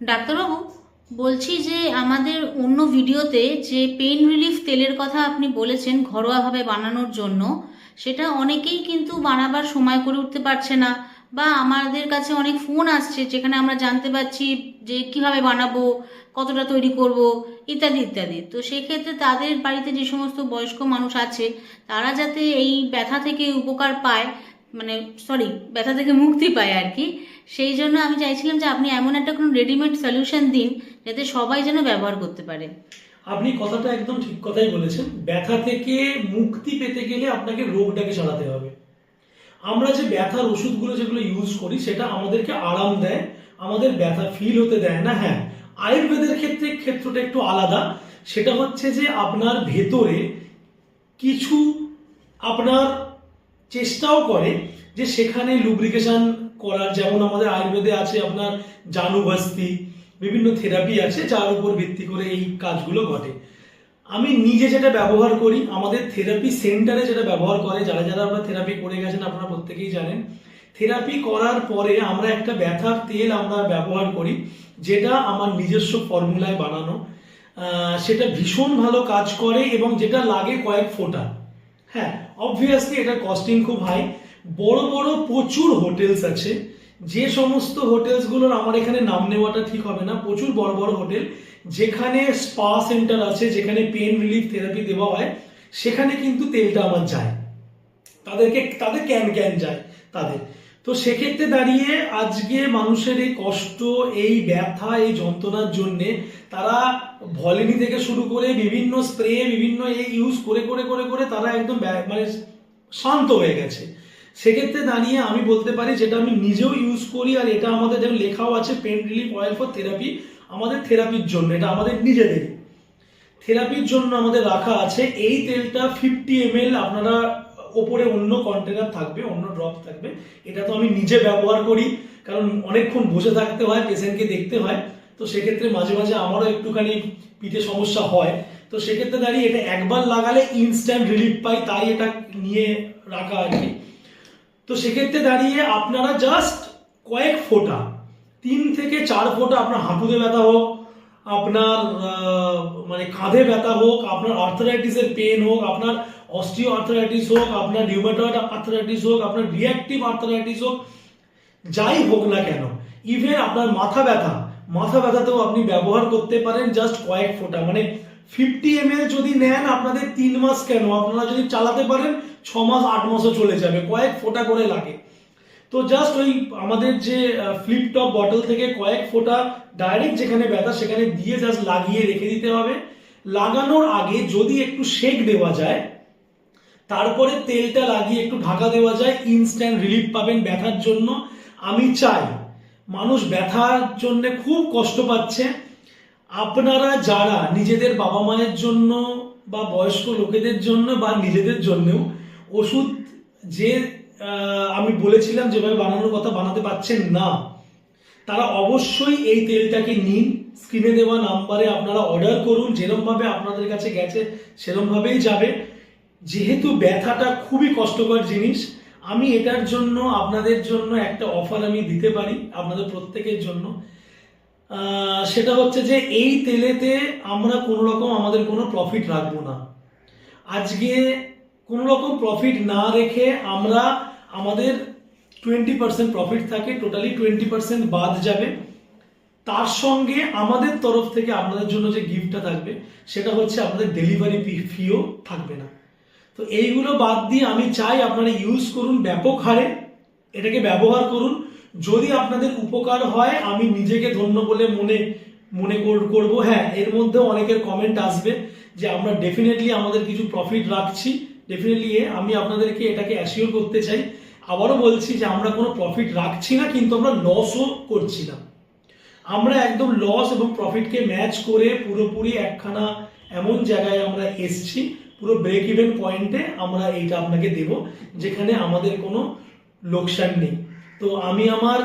ডাক্তারবাবু, বলছি যে আমাদের অন্য ভিডিওতে যে পেন রিলিফ তেলের কথা আপনি বলেছেন ঘরোয়াভাবে বানানোর জন্য, সেটা অনেকেই কিন্তু বানাবার সময় করে উঠতে পারছে না বা আমাদের কাছে অনেক ফোন আসছে যেখানে আমরা জানতে পারছি যে কীভাবে বানাবো, কতটা তৈরি করব, ইত্যাদি ইত্যাদি। তো সেক্ষেত্রে তাদের বাড়িতে যে সমস্ত বয়স্ক মানুষ আছে, তারা যাতে এই ব্যথা থেকে উপকার পায় মানে সরি ব্যথা থেকে মুক্তি পায় আর কি। সেই জন্য আমি চাইছিলাম যে আপনি এমন একটা কোনো রেডিমেড সলিউশন দিন যাতে সবাই যেন ব্যবহার করতে পারে। আপনি কথাটা একদম ঠিক কথাই বলেছেন। ব্যথা থেকে মুক্তি পেতে গেলে আপনাকে রোগটাকে সারাতে হবে। আমরা যে ব্যথার ওষুধগুলো যেগুলো ইউজ করি, সেটা আমাদেরকে আরাম দেয়, আমাদের ব্যথা ফিল হতে দেয় না। হ্যাঁ আয়ুর্বেদের ক্ষেত্রে ক্ষেত্রটা একটু আলাদা। সেটা হচ্ছে যে আপনার ভেতরে কিছু আপনার চেষ্টাও করে যে সেখানে লুব্রিকেশন করার, যেমন আমাদের আয়ুর্বেদে আছে আপনার জানুবাস্তি বিভিন্ন থেরাপি আছে যার উপর ভিত্তি করে এই কাজগুলো ঘটে। আমি নিজে যেটা ব্যবহার করি, আমাদের থেরাপি সেন্টারে যেটা ব্যবহার করে, যারা যারা আমরা থেরাপি করে গেছেন আপনারা প্রত্যেকেই জানেন থেরাপি করার পরে আমরা একটা ব্যথার তেল আমরা ব্যবহার করি, যেটা আমার নিজস্ব ফর্মুলায় বানানো সেটা ভীষণ ভালো কাজ করে এবং যেটা লাগে কয়েক ফোঁটা। হ্যাঁ অবভিয়াসলি এটা কস্টিং খুব হাই বড় বড় প্রচুর হোটেলস আছে। যে সমস্ত হোটেলসগুলোর আমার এখানে নাম নেওয়াটা ঠিক হবে না। প্রচুর বড় বড় হোটেল যেখানে স্পা সেন্টার আছে, যেখানে পেন রিলিফ থেরাপি দেওয়া হয়, সেখানে কিন্তু তেলটা আমার যায়। তাদেরকে, তাদের ক্যান ক্যান যায়, তাদের। তো সেক্ষেত্রে দাঁড়িয়ে আজকে মানুষের এই কষ্ট, এই ব্যথা, এই যন্ত্রণার জন্যে তারা ভলিনি থেকে শুরু করে বিভিন্ন স্প্রে, বিভিন্ন এই ইউজ করে করে করে করে তারা একদম মানে শান্ত হয়ে গেছে। সেক্ষেত্রে দাঁড়িয়ে আমি বলতে পারি যেটা আমি নিজেও ইউজ করি আর এটা আমাদের যেমন লেখাও আছে pain relief oil for therapy, আমাদের থেরাপির জন্য, এটা আমাদের নিজেদের থেরাপির জন্য আমাদের রাখা আছে। এই তেলটা ফিফটি এম আপনারা ওপরে অন্য কন্টেনার থাকবে, অন্য ড্রপ থাকবে। এটা তো আমি নিজে ব্যবহার করি, কারণ অনেকক্ষণ বসে থাকতে হয় পেশেন্টকে দেখতে হয়। তো সেক্ষেত্রে মাঝে মাঝে আমারও একটুখানি পিঠে সমস্যা হয়। তো সেক্ষেত্রে দাঁড়িয়ে এটা একবার লাগালে ইনস্ট্যান্ট রিলিফ পাই, তাই এটা নিয়ে রাখা আর কি। তো সেক্ষেত্রে দাঁড়িয়ে আপনারা জাস্ট কয়েক ফোঁটা, তিন থেকে চার ফোঁটা আপনার হাঁটুতে ব্যথা হোক, আপনার মানে কাঁধে ব্যথা হোক, আপনার আর্থারাইটিসের পেন হোক, আপনার অস্টিও আর্থারাইটিস হোক, আপনার রিউমেটয়েড আর্থারাইটিস হোক, আপনার রিয়াক্টিভ আর্থারাইটিস হোক, যাই হোক না কেন ইভেন আপনার মাথা ব্যথা, মাথা ব্যথাতেও আপনি ব্যবহার করতে পারেন জাস্ট কয়েক ফোঁটা। মানে ফিফটি এম যদি নেন, আপনাদের তিন মাস কেন? আপনারা যদি চালাতে পারেন, ছ মাস, আট মাসও চলে যাবে, কয়েক ফোঁটা করে লাগে। তো জাস্ট ওই আমাদের যে ফ্লিপ টপ বটল থেকে কয়েক ফোঁটা ডাইরেক্ট যেখানে ব্যথা, সেখানে দিয়ে জাস্ট লাগিয়ে রেখে দিতে হবে। লাগানোর আগে যদি একটু শেক দেওয়া যায় তারপরে তেলটা লাগিয়ে একটু ঢাকা দেওয়া যায় ইনস্ট্যান্ট রিলিফ পাবেন ব্যথার জন্য। আমি চাই, মানুষ ব্যথার জন্য খুব কষ্ট পাচ্ছে। আপনারা যারা নিজেদের বাবা মায়ের জন্য বা বয়স্ক লোকেদের জন্য বা নিজেদের জন্যও ওষুধ যে আমি বলেছিলাম যেভাবে বানানোর কথা বানাতে পারছেন না, তারা অবশ্যই এই তেলটাকে নিন। স্ক্রিনে দেওয়া নাম্বারে আপনারা অর্ডার করুন। যেরমভাবে আপনাদের কাছে গেছে, সেরমভাবেই যাবে। যেহেতু ব্যথাটা খুবই কষ্টকর জিনিস, আমি এটার জন্য আপনাদের জন্য একটা অফার আমি দিতে পারি, আপনাদের প্রত্যেকের জন্য। সেটা হচ্ছে যে এই তেলেতে আমরা কোনো রকম আমাদের কোনো প্রফিট রাখব না। আজকে কোনো রকম প্রফিট না রেখে আমরা আমাদের টোয়েন্টি পার্সেন্ট প্রফিট থাকে টোটালি টোয়েন্টি পার্সেন্ট বাদ যাবে। তার সঙ্গে আমাদের তরফ থেকে আপনাদের জন্য যে গিফটটা থাকবে, সেটা হচ্ছে আপনাদের ডেলিভারি ফিও থাকবে না। তো এইগুলো বাদ দিয়ে আমি চাই আপনারা ইউজ করুন ব্যাপক হারে, এটাকে ব্যবহার করুন। যদি আপনাদের উপকার হয়, আমি নিজেকে ধন্য বলে মনে মনে কর- করব। হ্যাঁ এর মধ্যেও অনেকের কমেন্ট আসবে যে আমরা ডেফিনেটলি আমাদের কিছু প্রফিট রাখছি। ডেফিনেটলি আমি আপনাদেরকে এটাকে অ্যাসিওর করতে চাই। আবারও বলছি যে আমরা কোনো প্রফিট রাখছি না, কিন্তু আমরা লসও করছি না। আমরা একদম লস এবং প্রফিটকে ম্যাচ করে পুরোপুরি একখানা এমন জায়গায় আমরা এসছি। পুরো ব্রেক ইভেন পয়েন্টে আমরা এইটা আপনাকে দেব, যেখানে আমাদের কোনো লোকসান নেই। তো আমি আমার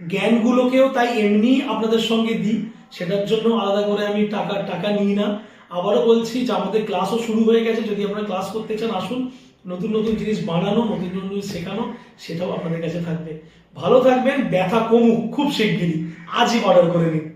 জ্ঞানগুলোকেও তাই এমনি আপনাদের সঙ্গে দিই, সেটার জন্য আলাদা করে আমি টাকা টাকা নিই না। আবারও বলছি যে আমাদের ক্লাসও শুরু হয়ে গেছে, যদি আপনারা ক্লাস করতে চান, আসুন। নতুন নতুন জিনিস বানানো, নতুন নতুন জিনিস শেখানো, সেটাও আপনাদের কাছে থাকবে। ভালো থাকবেন, ব্যথা কমুক, খুব শিগগিরই। আজই অর্ডার করে নিন।